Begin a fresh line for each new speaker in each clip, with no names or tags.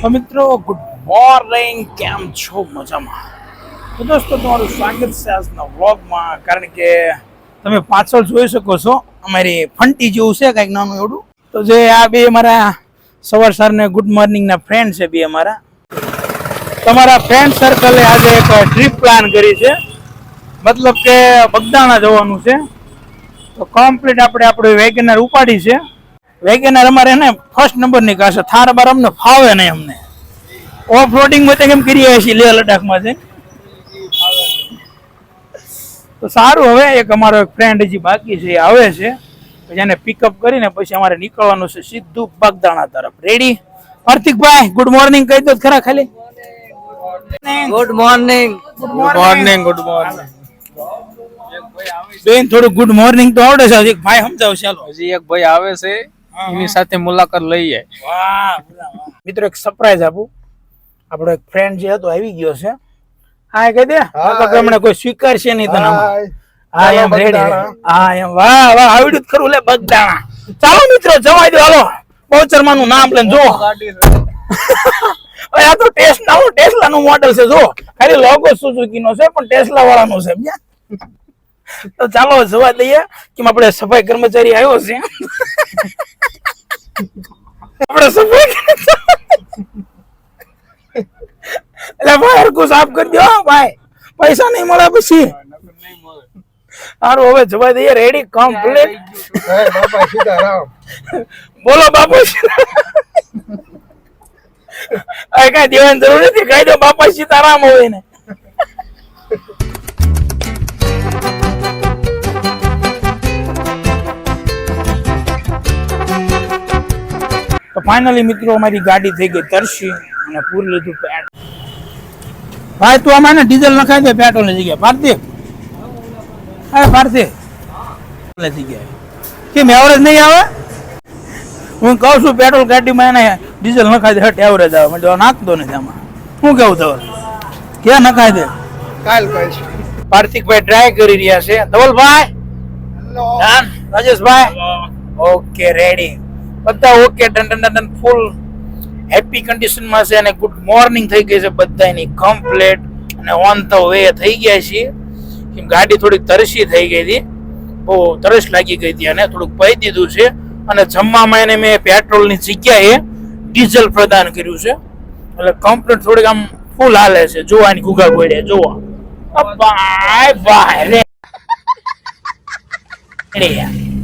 તો મિત્રો good morning કેમ છો? મજામાં? તો દોસ્તો, તમારું સ્વાગત છે આજના વ્લોગમાં. કારણ કે તમે પાછળ જોઈ શકો છો, અમારી ફંટી જેવું છે, કંઈક નાનું એવડું. તો જે આ બે અમારા સવાર સવારને ગુડ મોર્નિંગના ફ્રેન્ડ છે બે અમારા. તમારા ફ્રેન્ડ સર્કલે આજે એક ટ્રીપ પ્લાન કરી છે. મતલબ કે બગદાણા જવાનું છે. તો કમ્પ્લીટ આપણે આપણે વેગનર ઉપાડી છે. વેગેનર અમારે ને ફર્સ્ટ નંબરની કાર છે થાર બાર અમને ફાવે નહીં અમને. ઓફ રોડિંગમાં કેમ કરીએ છીએ? લેહ લડાખમાં છે તો સારું હવે એક અમારો એક ફ્રેન્ડ હજી બાકી છે એ આવે છે. એને પિકઅપ કરીને પછી અમારે નીકળવાનું છે સીધું બાગદાણા તરફ. રેડી હાર્દિકભાઈ ગુડ મોર્નિંગ કહી દો ખરા ખાલી.
Good morning
good morning good morning બેન થોડું ગુડ મોર્નિંગ તો આવડે છે. હજી ભાઈ સમજાવ ચાલો
હજી એક ભાઈ આવે છે. એની સાથે મુલાકાત લઈએ
મિત્રો એક સરપ્રાઈઝ આપું. આપણો એક ફ્રેન્ડ જે હતો આવી ગયો છે. હા એ કહી દે. હમણાં કોઈ સ્વીકારશે નહીં તને હા એમ રેડી હા એમ વાહ વાહ આવડ્યું ખરું લે બગદાણા ચાલો મિત્રો જવાય દો હાલો. બહુચરમા નું નામ લઈને જો અરે આ તો ટેસ્ટનું ટેસ્લા નું મોડેલ છે જો ખાલી લોગો સુઝુકી નો છે પણ ટેસ્લા વાળાનું છે સમજ્યા તો ચાલો જવા દઈએ. કે આપણે સફાઈ કર્મચારી આવ્યો છે. આપણે સફાઈ એટલે ભાઈ હરકું સાફ કરી દો ભાઈ. પૈસા નહીં મળે પછી. સારું હવે જવા દઈએ રેડી કમ્પ્લીટ બોલો બાપુ. કઈ દેવાની જરૂર નથી, કહી દો બાપા સીતારામ હોય ને. તો ફાઇનલી મિત્રો અમારી ગાડી થઈ ગઈ તરસી અને પૂરી લીધું પેટ ભાઈ તું અમારે ડીઝલ નખાઈ દે પેટ્રોલની જગ્યાએ પાર્થિવ અરે થઈ કેમ એવરેજ નહીં આવે? હું કહું છું પેટ્રોલ ગાડીમાં એને ડીઝલ નખાઈ દે હટ એવરેજ આવે. મને નાખતો નથી આમાં. શું કેવું ધવલ? ક્યાં નખાઈ દે
કાલ કહીશ
પાર્થિકભાઈ ટ્રાય કરી રહ્યા છે. ધવલભાઈ? રાજેશભાઈ? ઓકે રેડી બધા okay done done done full happy કન્ડિશનમાં છે અને ગુડ મોર્નિંગ થઈ ગઈ છે બધાની. કમ્પ્લીટ અને ઓન ધ વે થઈ ગયા છીએ. કેમ ગાડી થોડીક તરસી થઈ ગઈ હતી. બહુ તરસ લાગી ગઈ હતી અને થોડુંક પહી દીધું છે. અને જમવામાં એને મેં પેટ્રોલની જગ્યાએ ડીઝલ પ્રદાન કર્યું છે. એટલે કમ્પ્લીટ થોડીક આમ ફૂલ હાલે છે. જોવાની ગુગા ગોળે જોવા. બાય બાય રે.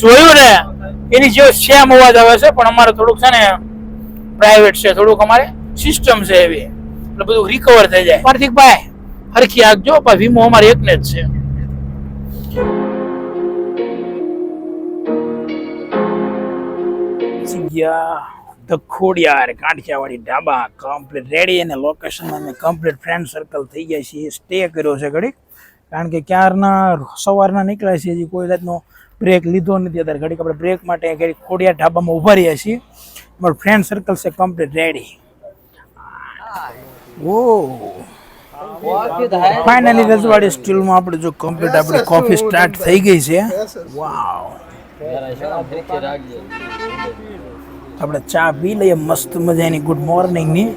જોયું ને? એની જેવો સેમ અવાજ આવે છે પણ અમારે થોડુંક છે ને પ્રાઇવેટ છે થોડુંક અમારે સિસ્ટમ છે એવી. એટલે બધું રિકવર થઈ જાય. પાર્થિક ભાઈ હરખી આગજો પણ વીમો અમારે એકને જ છે. ધખોડિયાર the Khodiyar કાંઠિયાવાડી dhaba complete ready અને લોકેશન અમે કમ્પ્લીટ ફ્રેન્ડ સર્કલ થઈ ગયા છીએ. સ્ટે કર્યો છે ઘડીક. કારણ કે ક્યારના સવારના નીકળ્યા છીએ હજી કોઈ જાતનો બ્રેક લીધો નથી અત્યારે ઘડીક આપણે બ્રેક માટે ઘડીક ખોડિયા ઢાબામાં ઊભા રહ્યા છીએ. અમારું ફ્રેન્ડ સર્કલ છે કમ્પ્લીટ રેડી ઓ. ફાઇનલી રજવાડી સ્ટીલમાં આપણે જો કમ્પ્લીટ આપણી કોફી સ્ટાર્ટ થઈ ગઈ છે. વાવ આપણે ચા પી લઈએ મસ્ત મજાની ગુડ મોર્નિંગની.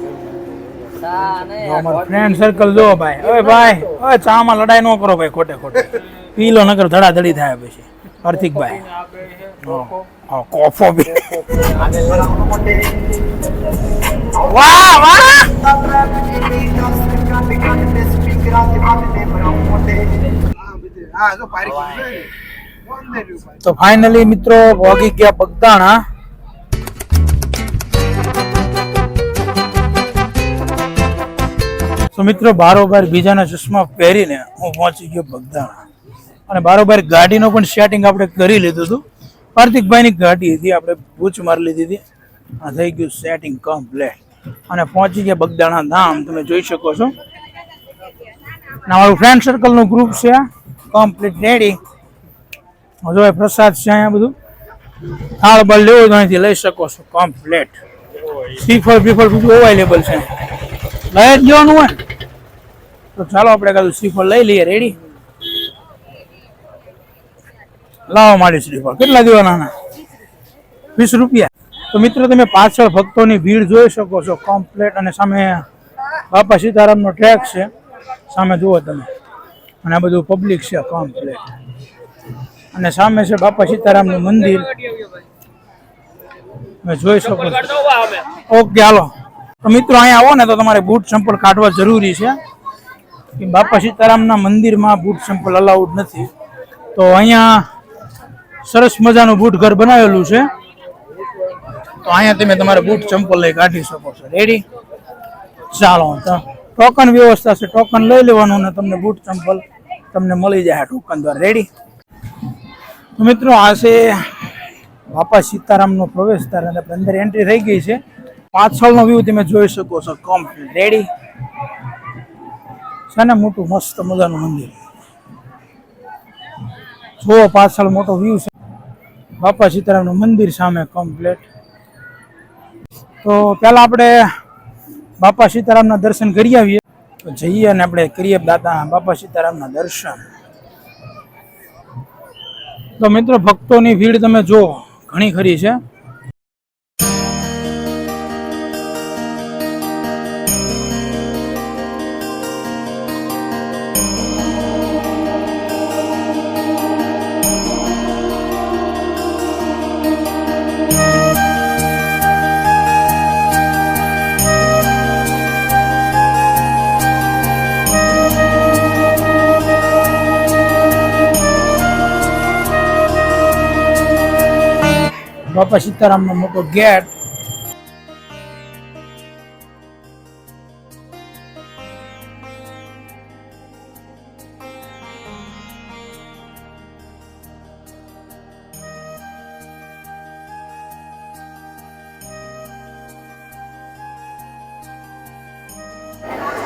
ફ્રેન્ડ સર્કલ જો ભાઈ. હવે ભાઈ હવે ચામાં લડાઈ ન કરો ભાઈ ખોટે ખોટે. પી લો નકર ધડાધડી થાય પછી. હાર્દિકભાઈ. હા. કોફો. બી. વાહ વાહ! તો ફાઇનલી મિત્રો ભોગી ગયા બગદાણા. તો મિત્રો બારોબાર બીજાના ચશ્મા પહેરીને હું પહોંચી ગયો બગદાણા. અને બારોબાર ગાડીનો પણ સેટિંગ આપણે કરી લીધું હતું. પાર્થિકભાઈની ગાડી હતી, આપણે પૂછ મારી લીધી હતી. આ થઈ ગયું સેટિંગ કમ્પ્લેટ અને પહોંચી ગયા બગદાણા ધામ, તમે જોઈ શકો છો. અમારું ફ્રેન્ડ સર્કલનું ગ્રુપ છે કમ્પ્લીટ રેડી હજુ પ્રસાદ છે અહીંયા બધું. થાળ બાળ લેવો તો અહીંથી લઈ શકો છો. કમ્પ્લેટ શ્રીફળ બીફળ બધું અવેલેબલ છે. લઈ જ જવાનું હોય. તો ચાલો આપણે કાલે શ્રીફળ લઈ લઈએ. રેડી લાવો મારી શ્રીફળ કેટલા દેવાના વીસ રૂપિયા. તો મિત્રો, તમે પાછળ ભક્તોની ભીડ જોઈ શકો છો. કમ્પ્લેટ અને સામે બાપા સીતારામનો ટ્રેક છે. સામે જુઓ તમે. અને આ બધું પબ્લિક છે કમ્પ્લેટ અને સામે છે બાપા સીતારામનું મંદિર. જોઈ શકો ઓકે હાલો. તો મિત્રો, અહીંયા આવો ને તો તમારે બૂટ ચંપલ કાઢવા જરૂરી છે. બાપા સીતારામના મંદિરમાં બૂટ ચંપલ અલાઉડ નથી. તો અહીંયા સરસ મજાનું બૂટ ઘર બનાવેલું છે. તો અહીંયા તમે તમારા બૂટ ચંપલ લઈ કાઢી શકો છો. રેડી ચાલો ટોકન વ્યવસ્થા છે. ટોકન લઈ લેવાનું ને તમને બૂટ, ચંપલ તમને મળી જાય ટોકન દ્વારા. રેડી તો મિત્રો, આ છે બાપા સીતારામનો પ્રવેશ દ્વાર અને અંદર એન્ટ્રી થઈ ગઈ છે. પાછળનો વ્યૂ તમે જોઈ શકો છો. કમ્પ્લીટ રેડી છે ને મોટું મસ્ત મજાનું મંદિર. જુઓ, પાછળ મોટો વ્યૂ છે. બાપા સીતારામનું મંદિર સામે કમ્પ્લીટ તો પહેલા આપણે બાપા સીતારામના દર્શન કરી આવીએ. તો જઈએ અને આપણે કરીએ દાદા બાપા સીતારામના દર્શન. તો મિત્રો, ભક્તોની ભીડ તમે જુઓ, ઘણી ખરી છે. બાપા સીતારામનો મોટો ગેટ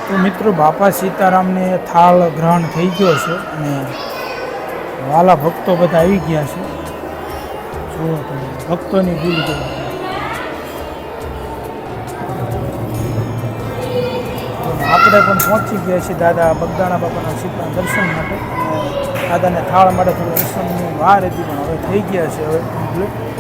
તો મિત્રો, બાપા સીતારામને થાળ ગ્રહણ થઈ ગયો છે અને વાલા ભક્તો બધા આવી ગયા છે. ભક્તોની ભૂલ આપણે પણ પહોંચી ગયા છીએ દાદા બગદાણા બાપાના સીતા દર્શન માટે. દાદાને થાળ માટે થોડું દર્શનની વાર હતી, પણ હવે થઈ ગયા છે, હવે કમ્પ્લીટ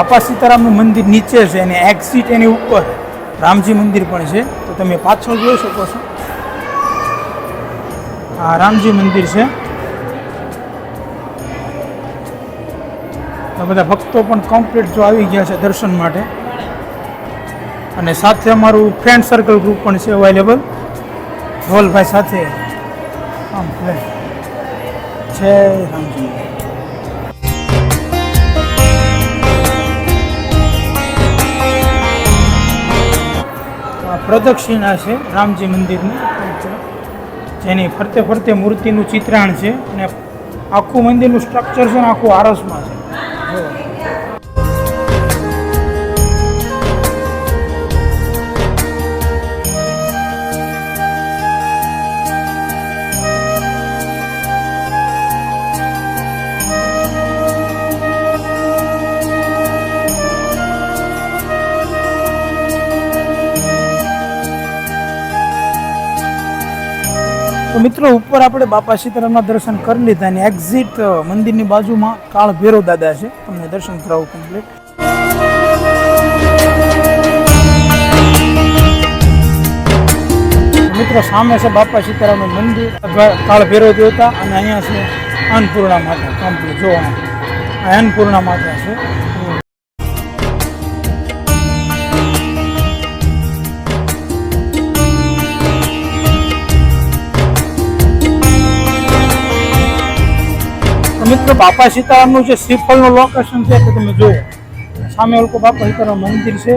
બાપા સીતારામનું મંદિર નીચે છે અને એક્ઝિટ એની ઉપર. રામજી મંદિર પણ છે. તો તમે પાછળ જોઈ શકો છો. આ રામજી મંદિર છે. તો બધા ભક્તો પણ કમ્પ્લીટ જો આવી ગયા છે દર્શન માટે. અને સાથે અમારું ફ્રેન્ડ સર્કલ ગ્રુપ પણ છે અવેલેબલ ધોલભાઈ સાથે. આમ જય રામજી. પ્રદક્ષિણા છે, રામજી મંદિરની જેની ફરતે ફરતે મૂર્તિનું ચિત્રાણ છે અને આખું મંદિરનું સ્ટ્રક્ચર છે ને આખું આરસમાં છે જુઓ. તો મિત્રો, ઉપર આપણે બાપા સીતારામના દર્શન કરી લીધા અને એક્ઝિટ મંદિરની બાજુમાં કાળ ભેરો દાદા છે. તમને દર્શન કરાવું કમ્પ્લીટ મિત્રો, સામે છે બાપા સીતારામનું મંદિર. કાળ ભેરો દેવતા અને અહીંયા છે અન્નપૂર્ણા માતા. કમ્પ્લીટ જોવાનું. અન્નપૂર્ણા માતા છે. મિત્રો બાપા સીતારામનું જે શ્રીફળનું લોકેશન છે તે તમે જુઓ. સામે ઓલકો બાપા સીતારામ મંદિર છે.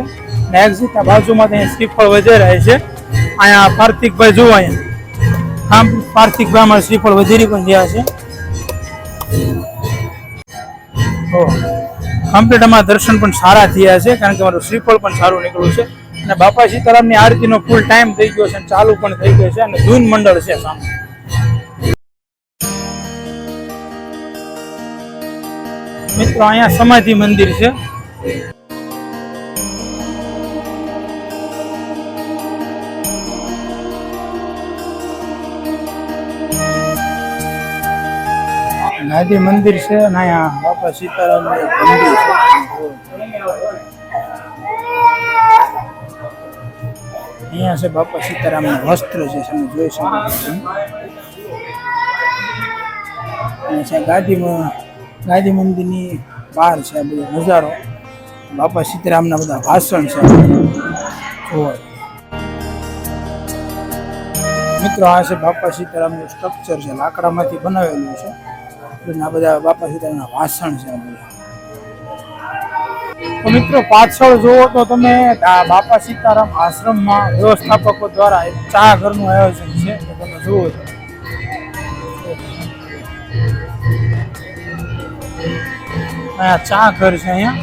ને એક્ઝિટ આ બાજુમાં ત્યાં શ્રીફળ વધે રહે છે. અહીંયા પાર્થિકભાઈ જુઓ અહીંયા. આમ પાર્થિકભાઈ અમારે શ્રીફળ વધેરી પણ ગયા છે. તો કમ્પ્લીટ અમારા દર્શન પણ સારા થયા છે, કારણ કે અમારું શ્રીફળ પણ સારું નીકળ્યું છે. અને બાપા સીતારામની આરતીનો ફૂલ ટાઈમ થઈ ગયો છે અને ચાલુ પણ થઈ ગયો છે અને ધૂન મંડળ છે સામે. મિત્રો, અહીંયા સમાધિ મંદિર છે. ગાંધી મંદિર છે અને અહીંયા બાપા સીતારામ મંદિર છે. અહીંયા છે બાપા સીતારામનું વસ્ત્ર છે, તમે જોઈ શકો છો. અહીંયા છે ગાંધી મ- ગાંધી મંદિરની બહાર છે આ બધો નજારો. બાપા સીતારામના બધા ભાષણ છે. મિત્રો, આ છે બાપા સીતારામનું સ્ટ્રક્ચર છે. લાકડામાંથી બનાવેલું છે. આ બધા બાપા સીતારામના ભાષણ છે આ બધા. મિત્રો, પાછળ જુઓ તો તમે આ બાપા સીતારામ આશ્રમમાં વ્યવસ્થાપકો દ્વારા એક ચા ઘરનું આયોજન છે. તમે જુઓ. છો અહીંયા ચા ઘર છે અહીંયા.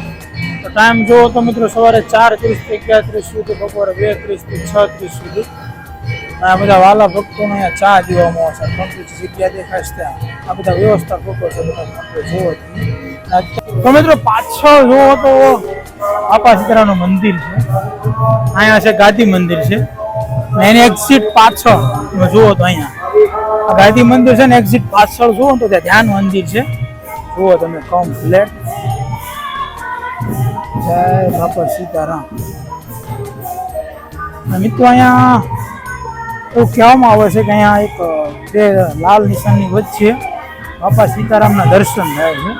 તો ટાઈમ જુઓ તો મિત્રો સવારે ચાર ત્રીસથી અગિયાર સુધી, બપોરે બે ત્રીસથી છ ત્રીસ સુધી. આ બધા વાલા ભક્તોને અહીંયા ચા દેવામાં આવશે કમ્પ્લીટ જગ્યા દેખાય ત્યાં. આ બધા વ્યવસ્થાપકો છે, બધા જુઓ તો મિત્રો પાછળ જુઓ તો આપા સીતરાનું મંદિર છે. અહીંયા છે ગાદી મંદિર છે. એની એક્ઝિટ પાછળ. જુઓ તો અહીંયા. ગાદી મંદિર છે ને એક્ઝિટ પાછળ જુઓ તો ત્યાં ધ્યાન મંદિર છે. જુઓ તમે કમ્પ્લેટ જય બાપા સીતારામ. મિત્રો અહીંયા એવું કહેવામાં આવે છે કે અહીંયા એક બે લાલ નિશાનની વચ્ચે બાપા સીતારામના દર્શન થાય છે.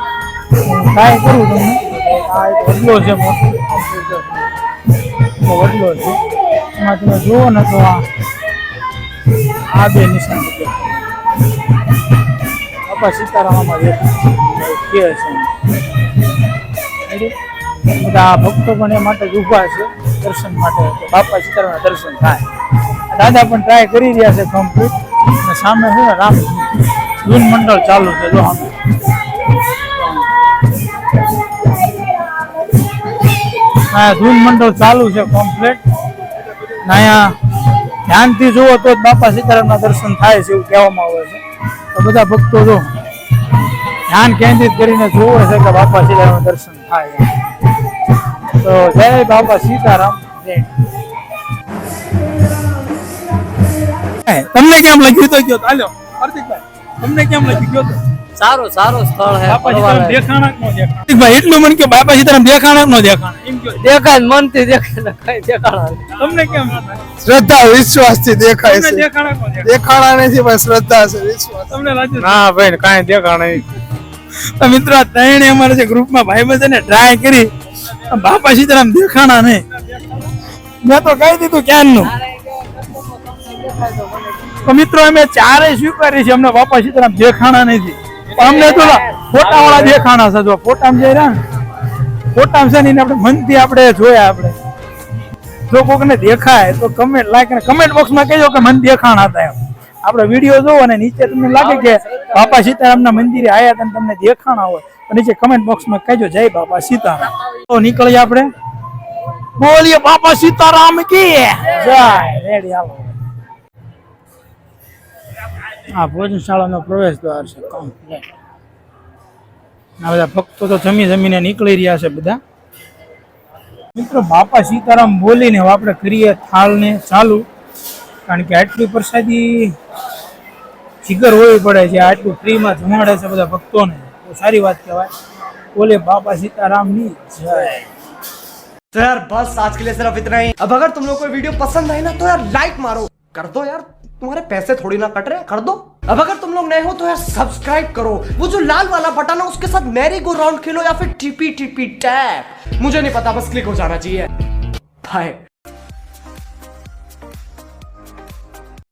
હું ટ્રાય કરું તમને. આ એક વડલો છે મોટો. વડલો છે. એમાં તમે જુઓ ને તો આ આ બે નિશાન બાપા સીતારામમાં જે કે છે? બધા ભક્તો પણ એ માટે જ ઊભા છે, દર્શન માટે. બાપા સીતારામના દર્શન થાય. દાદા પણ ટ્રાય કરી રહ્યા છે કમ્પ્લીટ અને સામે છે ને રામ ધૂન મંડળ ચાલુ છે, જો સામે હા ધૂન મંડળ ચાલુ છે કમ્પ્લીટ અહીંયા ધ્યાનથી જુઓ તો જ બાપા સીતારામના દર્શન થાય છે એવું કહેવામાં આવે છે. તો બધા ભક્તો જો ધ્યાન કેન્દ્રિત કરીને જોવું હશે કે બાપા સીતારામ દર્શન થાય તો જય બાપા સીતારામ જય. તમને કેમ લાગ્યું તો કયો તો? હાલો હાર્દિકભાઈ તમને કેમ લાગ્યું? ગયો તો?
સારું સારું સ્થળ હે
બાપા દેખાણા નો દેખાણા. હાર્દિકભાઈ એટલું મન કે બાપા સીતારામ દેખાણક નો દેખાણ. એમ કયો
દેખાય મનથી દેખાય કઈ
તમને કેમ
શ્રદ્ધા વિશ્વાસથી દેખાય છે.
દેખાણા દેખાણા.
દેખાણા નથી પણ શ્રદ્ધા છે વિશ્વાસ.
તમને લાગ્યું
ના ભાઈ કાંઈ દેખાણ નહીં
મિત્રો, આ ત્રણે અમારે જે ગ્રુપમાં ભાઈ છે ને ટ્રાય કરી. બાપા સીતારામ દેખાણા નહીં. મેં તો કહી દીધું ક્યારનું તો મિત્રો, અમે ચારે સ્વીકારી છે અમને બાપા સીતારામ દેખાણા નથી. અમને તો ફોટા વાળા દેખાણા છે. જો ફોટામાં જઈ રહ્યા ને, ફોટામાં છે ને, એને આપણે મનથી આપણે જોયા આપણે. જો કોકને દેખાય, તો કમેન્ટ લાઈક કમેન્ટ બોક્સમાં કહેજો કે મન દેખાણા હતા એમ. આપણે વીડિયો જોવો અને નીચે તમને લાગે કે બાપા સીતારામના મંદિરે આયા હતા તમને દેખાણા હોય, તો નીચે કમેન્ટ બોક્સમાં કહેજો, જય બાપા સીતારામ. તો નીકળીએ આપણે. બોલીએ, બાપા સીતારામ કી જય, રેડી, હાલો. આ ભોજનશાળાનો પ્રવેશ દ્વાર છે કમ્પ્લેટ આ બધા ભક્તો તો જમી જમીને નીકળી રહ્યા છે બધા. મિત્રો, બાપા સીતારામ બોલીને આપણે કરીએ થાળને ચાલુ, કારણ કે આટલી પ્રસાદી જીગર હોવી પડે છે આટલું ફ્રીમાં જમાડે છે બધા ભક્તોને તો સારી વાત કહેવાય બોલે બાપા સીતારામની જય
तो यार बस आज के लिए सिर्फ इतना ही अब अगर तुम लोग को वीडियो पसंद आए ना तो यार लाइक मारो कर दो यार तुम्हारे पैसे थोड़ी ना कट रहे हैं, कर दो अब अगर तुम लोग नए हो तो यार सब्सक्राइब करो वो जो लाल वाला बटन है उसके साथ मैरी गो राउंड खेलो या फिर टीपी टीपी टैप मुझे नहीं पता बस क्लिक हो जाना चाहिए बाय